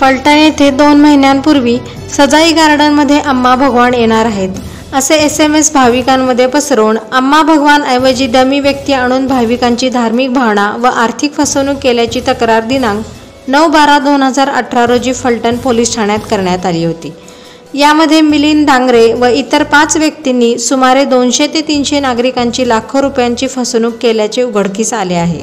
फलटण येथे दोन महिन्यांपूर्वी सजाई गार्डनमध्ये अम्मा भगवान येणार आहेत. असे एस एम एस भाविकांमध्ये पसरवून अम्मा भगवान ऐवजी डमी व्यक्ती आणून भाविकांची धार्मिक भावना व आर्थिक फसवणूक केल्याची तक्रार दिनांक नऊ बारा दोन हजार अठरा रोजी फलटण पोलीस ठाण्यात करण्यात आली होती. यामध्ये मिलिंद डांगरे व इतर पाच व्यक्तींनी सुमारे दोनशे ते तीनशे नागरिकांची लाखो रुपयांची फसवणूक केल्याचे उघडकीस आले आहे.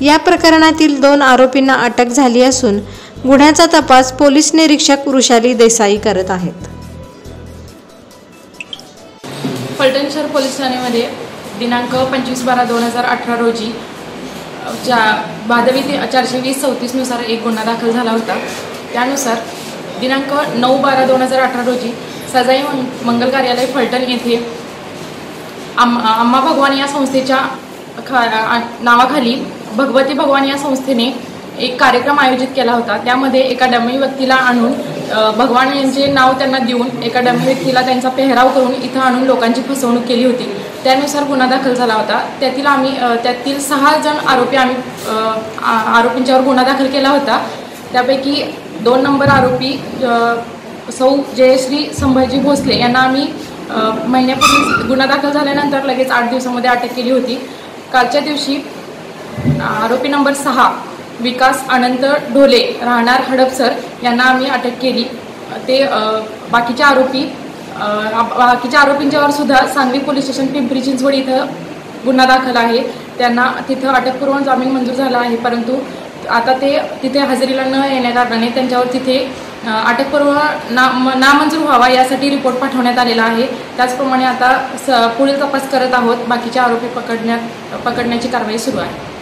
या प्रकरणातील दोन आरोपींना अटक झाली असून गुन्ह्याचा तपास पोलीस निरीक्षक वृषाली देसाई करत आहेत. फलटण शहर पोलीस ठाण्यामध्ये दिनांक पंचवीस बारा दोन हजार अठरा रोजी ज्या भादवी ते चारशे वीस चौतीसनुसार एक गुन्हा दाखल झाला होता. त्यानुसार दिनांक नऊ बारा दोन हजार अठरा रोजी सजाई मंग- मंगल कार्यालय फलटण येथे आम अम्मा भगवान या संस्थेच्या खा नावाखाली भगवती भगवान या संस्थेने एक कार्यक्रम आयोजित केला होता. त्यामध्ये एका डमी व्यक्तीला आणून भगवान यांचे नाव त्यांना देऊन एका डमी व्यक्तीला त्यांचा पेहराव करून इथं आणून लोकांची फसवणूक केली होती. त्यानुसार गुन्हा दाखल झाला होता. त्यातील आम्ही त्यातील सहा जण आरोपी आम्ही आ- आरोपींच्यावर गुन्हा दाखल केला होता. त्यापैकी दोन नंबर आरोपी सौ जयश्री संभाजी भोसले यांना आम्ही महिन्यापूर्वी गुन्हा दाखल झाल्यानंतर लगेच आठ दिवसामध्ये अटक केली होती. कालच्या दिवशी आरोपी नंबर सहा विकास अनंत ढोले राहणार हडपसर यांना आम्ही अटक केली. ते बाकीच्या बाकीचे आरोपी बाकीच्या आरोपींच्यावर सुद्धा सांगवी पोलीस स्टेशन पिंपरी चिंचवड इथं गुन्हा दाखल आहे. त्यांना तिथं अटकपूर्व जामीन मंजूर झाला आहे. परंतु आता ते तिथे हजेरीला न येण्या कारणाने त्यांच्यावर तिथे अटकपूर्व ना म- नामंजूर व्हावा यासाठी रिपोर्ट पाठवण्यात आलेला आहे. त्याचप्रमाणे आता स पुढील तपास करत आहोत. बाकीचे आरोपी पकडण्यात पकडण्याची कारवाई सुरू आहे.